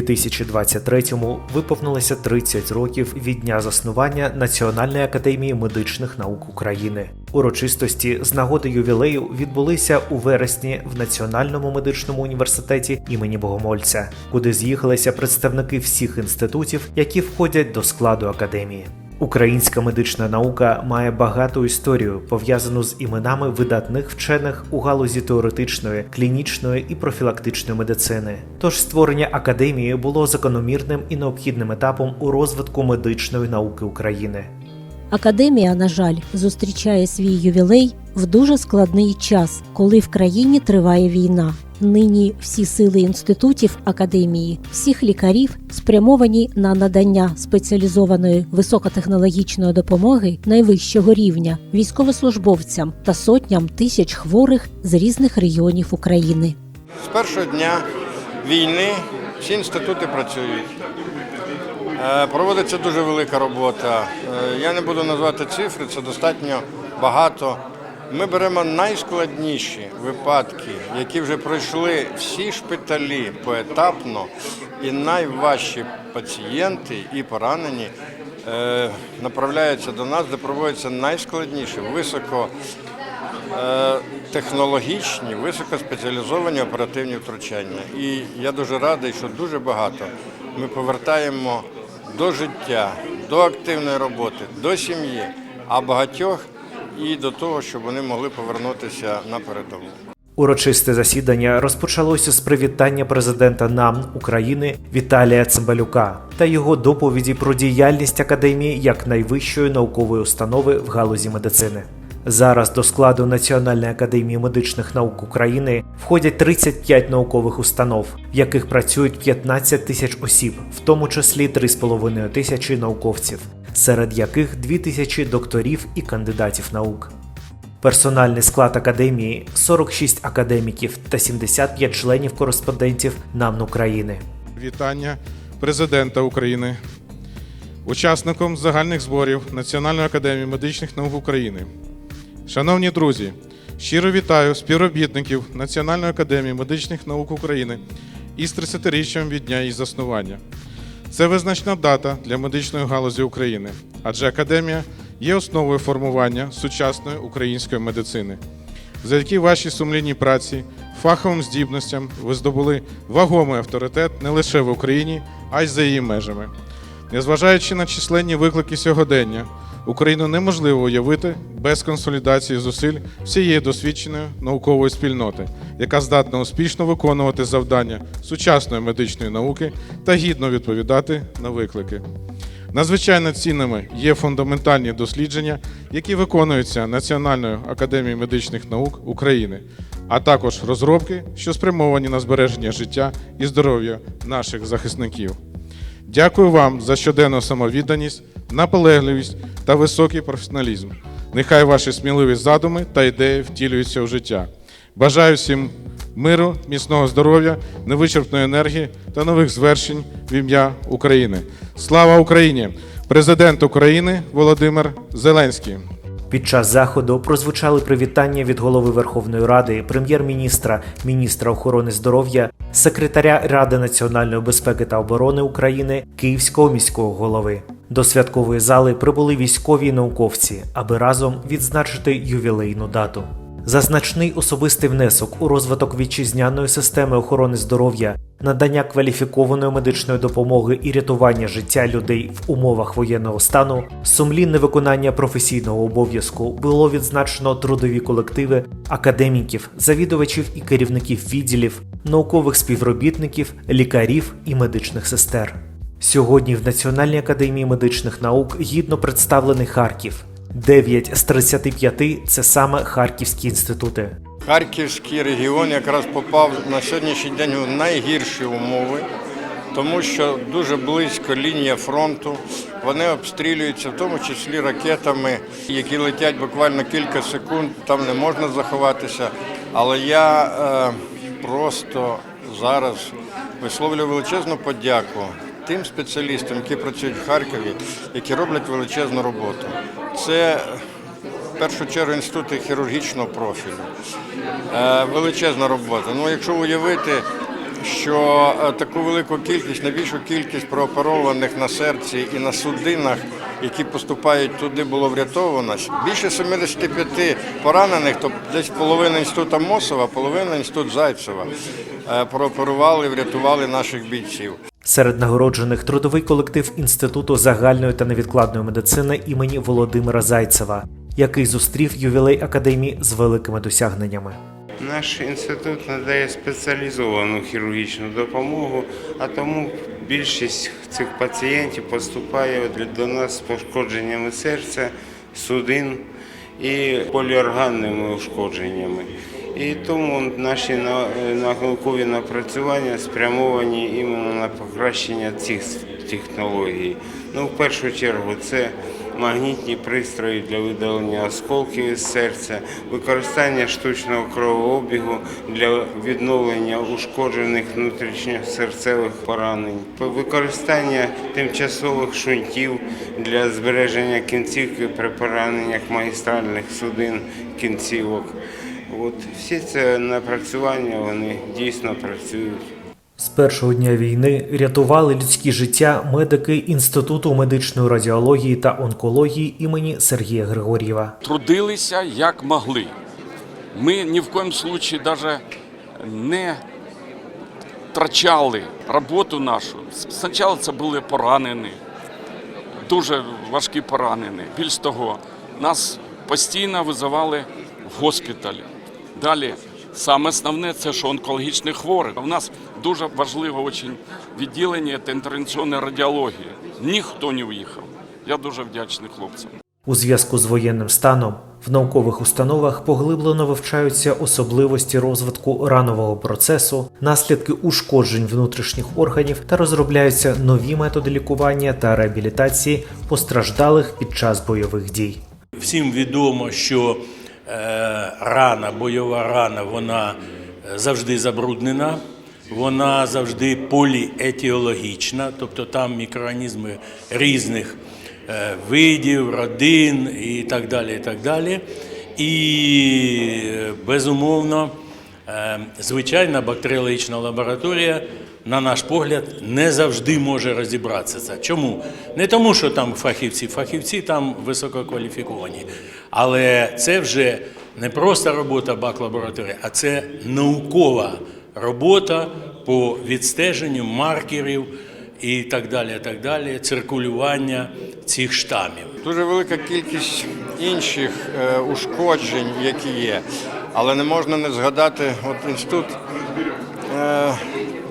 2023-му виповнилося 30 років від дня заснування Національної академії медичних наук України. Урочистості з нагоди ювілею відбулися у вересні в Національному медичному університеті імені Богомольця, куди з'їхалися представники всіх інститутів, які входять до складу академії. Українська медична наука має багату історію, пов'язану з іменами видатних вчених у галузі теоретичної, клінічної і профілактичної медицини. Тож створення академії було закономірним і необхідним етапом у розвитку медичної науки України. Академія, на жаль, зустрічає свій ювілей в дуже складний час, коли в країні триває війна. Нині всі сили інститутів академії, всіх лікарів спрямовані на надання спеціалізованої високотехнологічної допомоги найвищого рівня військовослужбовцям та сотням тисяч хворих з різних регіонів України. З першого дня війни всі інститути працюють. Е, Проводиться дуже велика робота. Е, Я не буду назвати цифри, це достатньо багато. Ми беремо найскладніші випадки, які вже пройшли всі шпиталі поетапно, і найважчі пацієнти і поранені е, направляються до нас, де проводяться найскладніші, високо е, високоспеціалізовані оперативні втручання. І я дуже радий, що дуже багато ми повертаємо до життя, до активної роботи, до сім'ї, а багатьох і до того, щоб вони могли повернутися на передову. Урочисте засідання розпочалося з привітання президента НАМ України Віталія Цимбалюка та його доповіді про діяльність академії як найвищої наукової установи в галузі медицини. Зараз до складу Національної академії медичних наук України входять 35 наукових установ, в яких працюють 15 тисяч осіб, в тому числі 3,5 тисячі науковців, серед яких 2 тисячі докторів і кандидатів наук. Персональний склад академії 46 академіків та 75 членів кореспондентів НАМН України. Вітання президента України, учасником загальних зборів Національної академії медичних наук України. Шановні друзі, щиро вітаю співробітників Національної академії медичних наук України із 30-річчям від дня її заснування. Це визначна дата для медичної галузі України, адже академія є основою формування сучасної української медицини. Завдяки вашій сумлінній праці, фаховим здібностям ви здобули вагомий авторитет не лише в Україні, а й за її межами. Незважаючи на численні виклики сьогодення, Україну неможливо уявити без консолідації зусиль всієї досвідченої наукової спільноти, яка здатна успішно виконувати завдання сучасної медичної науки та гідно відповідати на виклики. Надзвичайно цінними є фундаментальні дослідження, які виконуються Національною академією медичних наук України, а також розробки, що спрямовані на збереження життя і здоров'я наших захисників. Дякую вам за щоденну самовідданість, наполегливість та високий професіоналізм. Нехай ваші сміливі задуми та ідеї втілюються в життя. Бажаю всім миру, міцного здоров'я, невичерпної енергії та нових звершень в ім'я України. Слава Україні! Президент України Володимир Зеленський. Під час заходу прозвучали привітання від голови Верховної Ради, прем'єр-міністра, міністра охорони здоров'я, секретаря Ради національної безпеки та оборони України, Київського міського голови. До святкової зали прибули військові і науковці, аби разом відзначити ювілейну дату. За значний особистий внесок у розвиток вітчизняної системи охорони здоров'я, надання кваліфікованої медичної допомоги і рятування життя людей в умовах воєнного стану, сумлінне виконання професійного обов'язку було відзначено трудові колективи академіків, завідувачів і керівників відділів, наукових співробітників, лікарів і медичних сестер. Сьогодні в Національній академії медичних наук гідно представлений Харків. 9 з 35 – це саме Харківські інститути. Харківський регіон якраз попав на сьогоднішній день у найгірші умови, тому що дуже близько лінія фронту. Вони обстрілюються, в тому числі ракетами, які летять буквально кілька секунд. Там не можна заховатися. Але я е, просто зараз висловлюю величезну подяку тим спеціалістам, які працюють в Харкові, які роблять величезну роботу. Це в першу чергу інститути хірургічного профілю. Е, величезна робота. Ну, якщо уявити, що е, таку велику кількість, найбільшу кількість прооперованих на серці і на судинах, які поступають туди, було врятовано. Більше 75 поранених, тобто десь половина інституту Мосова, половина інститут Зайцева, е, прооперували, врятували наших бійців. Серед нагороджених трудовий колектив Інституту загальної та невідкладної медицини імені Володимира Зайцева, який зустрів ювілей академії з великими досягненнями. Наш інститут надає спеціалізовану хірургічну допомогу, а тому більшість цих пацієнтів поступає до нас з пошкодженнями серця, судин і поліорганними ушкодженнями. І тому наші на- наукові напрацювання спрямовані іменно на покращення цих технологій. Ну, в першу чергу, це магнітні пристрої для видалення осколків із серця, використання штучного кровообігу для відновлення ушкоджених внутрішньосерцевих поранень, використання тимчасових шунтів для збереження кінцівки при пораненнях магістральних судин кінцівок. От всі ці напрацювання вони дійсно працюють. З першого дня війни рятували людські життя медики Інституту медичної радіології та онкології імені Сергія Григор'єва. трудилися як могли. Ми ні в коєму случае даже не втрачали роботу нашу. Спочатку це були поранені, дуже важкі поранені. Більш того, нас постійно визивали в госпіталі. Далі, саме основне це що онкологічні хворі. У нас дуже важливе очень відділення це інтервенційної радіології. Ніхто не уїхав. Я дуже вдячний хлопцям. У зв'язку з воєнним станом в наукових установах поглиблено вивчаються особливості розвитку ранового процесу, наслідки ушкоджень внутрішніх органів та розробляються нові методи лікування та реабілітації постраждалих під час бойових дій. Всім відомо, що е, рана, бойова рана, вона е, завжди забруднена, вона завжди поліетіологічна, тобто там мікроорганізми різних е, видів, родин і так далі. І, так далі. і е, безумовно, е, звичайна бактеріологічна лабораторія на наш погляд, не завжди може розібратися це. Чому? Не тому, що там фахівці, фахівці там висококваліфіковані. Але це вже не просто робота бак-лабораторії, а це наукова робота по відстеженню маркерів і так далі, так далі, циркулювання цих штамів. Дуже велика кількість інших е, ушкоджень, які є. Але не можна не згадати от інститут е,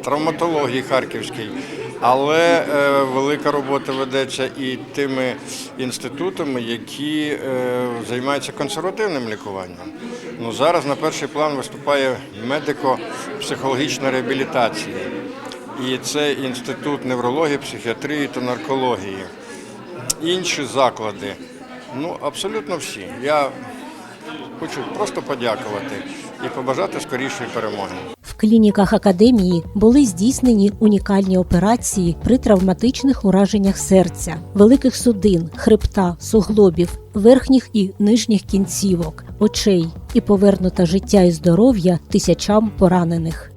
травматології Харківський. Але е, велика робота ведеться і тими інститутами, які займаються консервативним лікуванням. Ну, зараз на перший план виступає медико-психологічна реабілітація. І це інститут неврології, психіатрії та наркології інші заклади. Ну, абсолютно всі. Я хочу просто подякувати і побажати скорішої перемоги. Клініках академії були здійснені унікальні операції при травматичних ураженнях серця, великих судин, хребта, суглобів, верхніх і нижніх кінцівок, очей і повернуто життя і здоров'я тисячам поранених.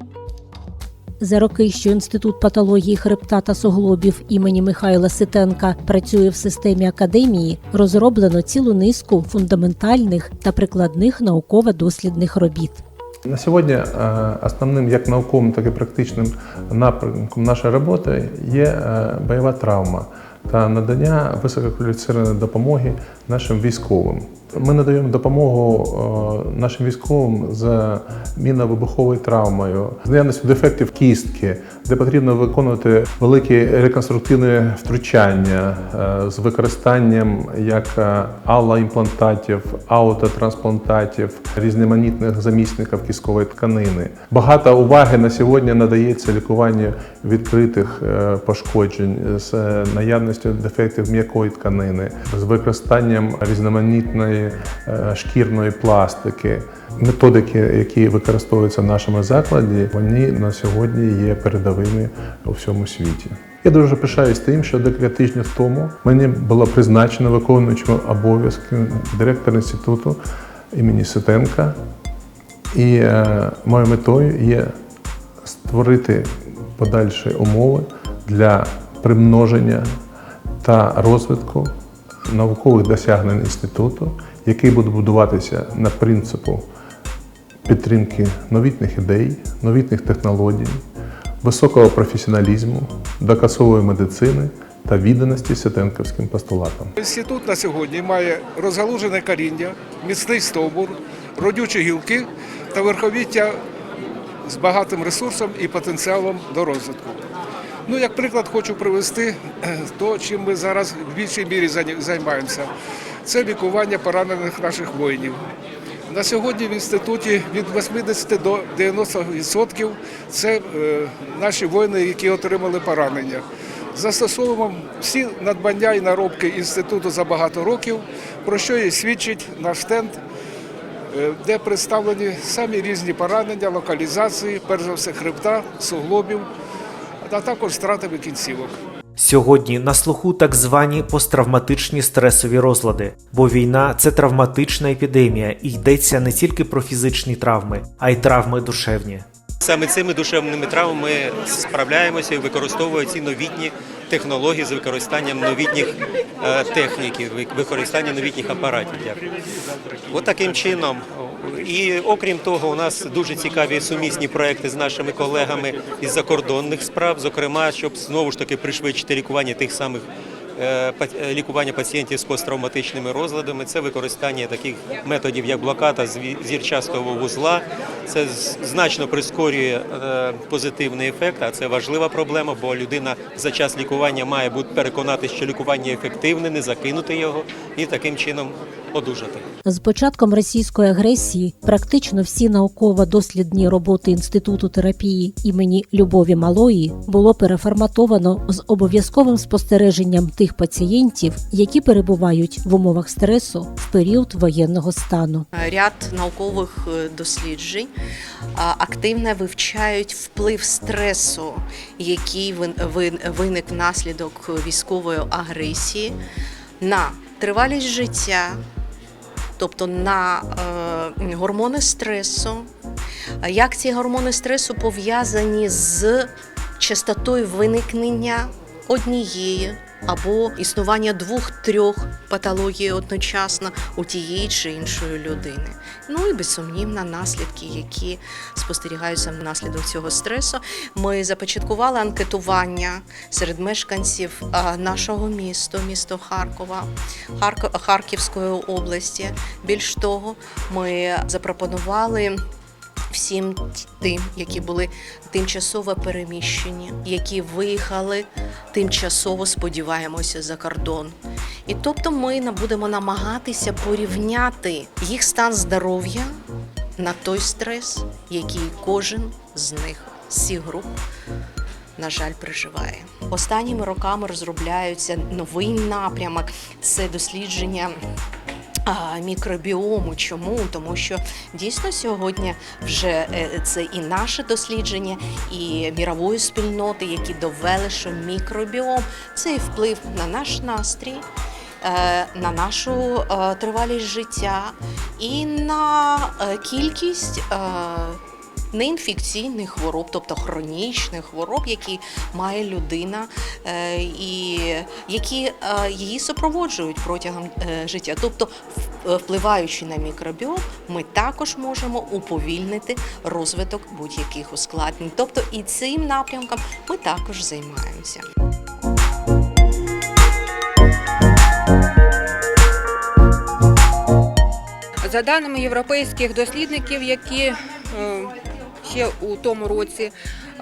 За роки, що інститут патології хребта та суглобів імені Михайла Ситенка працює в системі академії, розроблено цілу низку фундаментальних та прикладних науково-дослідних робіт. На сьогодні е, основним як науковим, так і практичним напрямком нашої роботи є е, бойова травма та надання висококваліфіційної допомоги нашим військовим. Ми надаємо допомогу е, нашим військовим з мінно-вибуховою травмою, з наявністю дефектів кістки, де потрібно виконувати великі реконструктивні втручання е, з використанням як е, аллоімплантатів, аутотрансплантатів, різноманітних замісників кісткової тканини. Багато уваги на сьогодні надається лікуванню відкритих е, пошкоджень з наявністю дефектів м'якої тканини, з використанням різноманітної шкірної пластики. Методики, які використовуються в нашому закладі, вони на сьогодні є передовими у всьому світі. Я дуже пишаюсь тим, що декілька тижнів тому мені було призначено виконуючим обов'язки директора інституту імені Ситенка. І е, моєю метою є створити подальші умови для примноження та розвитку наукових досягнень інституту, який буде будуватися на принципу підтримки новітніх ідей, новітніх технологій, високого професіоналізму, доказової медицини та відданості Сетенківським постулатам. Інститут на сьогодні має розгалужене коріння, міцний стовбур, родючі гілки та верховіття з багатим ресурсом і потенціалом до розвитку. Ну, як приклад, хочу привести то, чим ми зараз в більшій мірі займаємося. Це лікування поранених наших воїнів. На сьогодні в інституті від 80 до 90% це е, наші воїни, які отримали поранення. Застосовуємо всі надбання і наробки інституту за багато років, про що і свідчить наш стенд, е, де представлені самі різні поранення, локалізації, перш за все хребта, суглобів, а також стратами кінцівок. Сьогодні на слуху так звані посттравматичні стресові розлади, бо війна це травматична епідемія, і йдеться не тільки про фізичні травми, а й травми душевні. Саме цими душевними травмами справляємося і використовуємо ці новітні технології з використанням новітніх е, техніки, вик- використання новітніх апаратів. Дякую. От таким чином. І окрім того, у нас дуже цікаві сумісні проекти з нашими колегами із закордонних справ, зокрема, щоб знову ж таки пришвидшити лікування тих самих лікування пацієнтів з посттравматичними розладами, це використання таких методів, як блокада зірчастого вузла. Це значно прискорює е, позитивний ефект, а це важлива проблема, бо людина за час лікування має бути переконатися, що лікування ефективне, не закинути його і таким чином одужати. З початком російської агресії практично всі науково-дослідні роботи Інституту терапії імені Любові Малої було переформатовано з обов'язковим спостереженням тих пацієнтів, які перебувають в умовах стресу в період воєнного стану. Ряд наукових е, досліджень активно вивчають вплив стресу, який вин- вин- виник внаслідок військової агресії на тривалість життя, тобто на е, гормони стресу. Як ці гормони стресу пов'язані з частотою виникнення однієї або існування двох-трьох патологій одночасно у тієї чи іншої людини. Ну і безсумнівно наслідки, які спостерігаються внаслідок цього стресу. Ми започаткували анкетування серед мешканців нашого міста, місто Харкова, Харко- Харківської області. Більш того, ми запропонували всім тим, які були тимчасово переміщені, які виїхали тимчасово, сподіваємося, за кордон. І тобто ми будемо намагатися порівняти їх стан здоров'я на той стрес, який кожен з них з груп. На жаль, переживає останніми роками розробляються новий напрямок. Це дослідження а, мікробіому. Чому? Тому що дійсно сьогодні вже е, це і наше дослідження, і мірової спільноти, які довели, що мікробіом це і вплив на наш настрій. е, На нашу е, тривалість життя і на кількість неінфекційних хвороб, тобто хронічних хвороб, які має людина, е, і які е, її супроводжують протягом е, життя. Тобто, впливаючи на мікробіом, ми також можемо уповільнити розвиток будь-яких ускладнень. Тобто і цим напрямком ми також займаємося. За даними європейських дослідників, які ще у тому році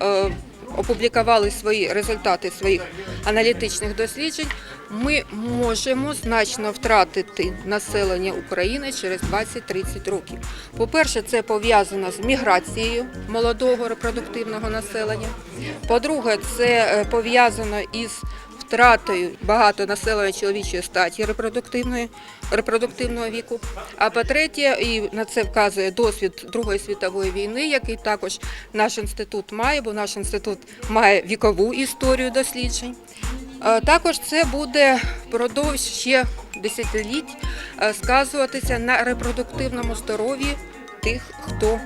е, опублікували свої результати своїх аналітичних досліджень, ми можемо значно втратити населення України через 20-30 років. По-перше, це пов'язано з міграцією молодого репродуктивного населення. По-друге, це е, пов'язано із втратою багато населення чоловічої статі репродуктивної репродуктивного віку. А по-третє, і на це вказує досвід Другої світової війни, який також наш інститут має, бо наш інститут має вікову історію досліджень. Е, Також це буде впродовж ще десятиліть е, сказуватися на репродуктивному здоров'ї тих, хто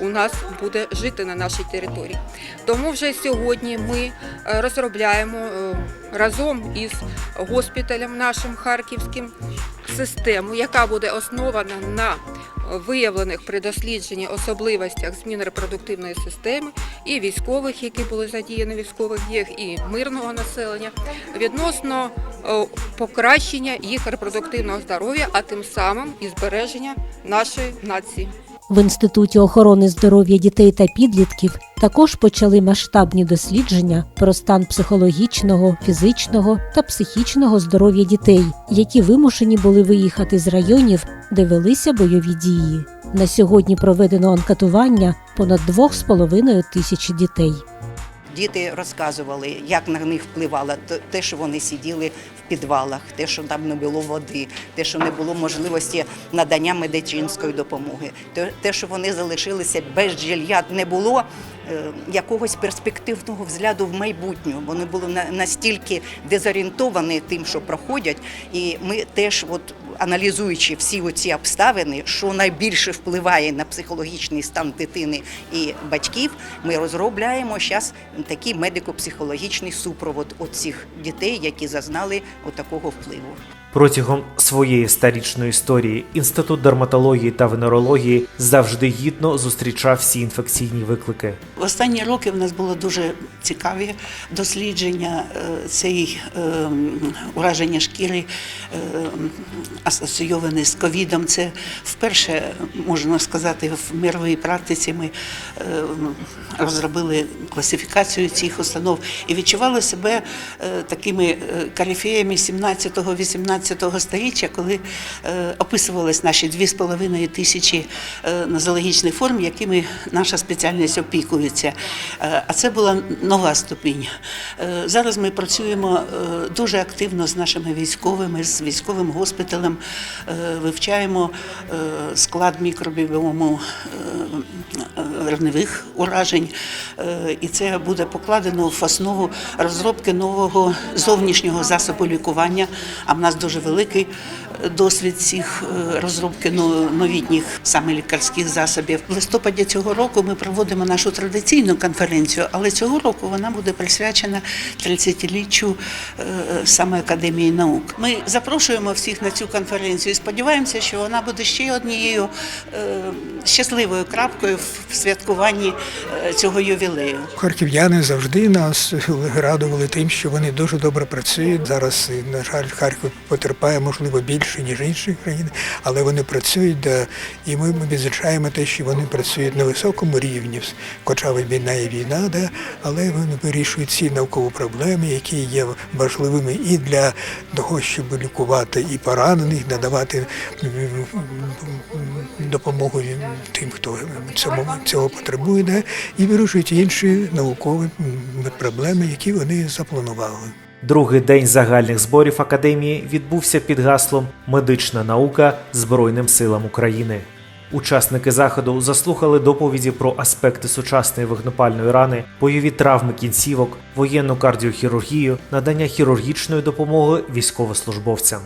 у нас буде жити на нашій території. Тому вже сьогодні ми е, розробляємо е, разом із госпіталем нашим харківським систему, яка буде основана на виявлених при дослідженні особливостях змін репродуктивної системи і військових, які були задіяні військових діях, і мирного населення відносно е, покращення їх репродуктивного здоров'я, а тим самим і збереження нашої нації. В Інституті охорони здоров'я дітей та підлітків також почали масштабні дослідження про стан психологічного, фізичного та психічного здоров'я дітей, які вимушені були виїхати з районів, де велися бойові дії. На сьогодні проведено анкетування понад 2,5 тисячі дітей. Діти розказували, як на них впливало те, що вони сиділи підвалах, те, що там не було води, те, що не було можливості надання медичинської допомоги, те- що вони залишилися без жилья, не було е, якогось перспективного взгляду в майбутнє. Вони були на- настільки дезорієнтовані тим, що проходять, і ми теж, от аналізуючи всі ці обставини, що найбільше впливає на психологічний стан дитини і батьків, ми розробляємо зараз такий медико-психологічний супровод оцих дітей, які зазнали отакого впливу. Протягом своєї старічної історії інститут дерматології та венерології завжди гідно зустрічав всі інфекційні виклики. В останні роки в нас було дуже цікаві дослідження е, цієї ем, ураження шкіри е, асоційоване з ковідом. Це вперше можна сказати в мировій практиці. Ми е, розробили класифікацію цих установ і відчували себе такими карифеями 17-18 19 століття, коли е, описувалися наші 2,5 тисячі е, нозологічних форм, якими наша спеціальність опікується. Е, а це була нова ступінь. Зараз ми працюємо дуже активно з нашими військовими, з військовим госпіталем, вивчаємо склад мікробіому верневих уражень, і це буде покладено в основу розробки нового зовнішнього засобу лікування. А в нас дуже великий е, досвід цих е, розробки новітніх саме лікарських засобів. В листопаді цього року ми проводимо нашу традиційну конференцію, але цього року вона буде присвячена 30-літтю е, саме Академії наук. Ми запрошуємо всіх на цю конференцію і сподіваємося, що вона буде ще однією е, щасливою крапкою в святкуванні цього ювілею. Харків'яни завжди нас радували тим, що вони дуже добре працюють. Зараз, на жаль, Харків потерпає, можливо, більше, ніж інші країни, але вони працюють, да, і ми відзначаємо те, що вони працюють на високому рівні. Хоча війна є війна, да, але вони вирішують ці наукові проблеми, які є важливими і для того, щоб лікувати і поранених, надавати допомогу тим, хто цьому цього потребує, да, і вирішують інші наукові проблеми, які вони запланували. Другий день загальних зборів академії відбувся під гаслом Медична наука Збройним силам України. Учасники заходу заслухали доповіді про аспекти сучасної вогнепальної рани, бойові травми кінцівок, воєнну кардіохірургію, надання хірургічної допомоги військовослужбовцям.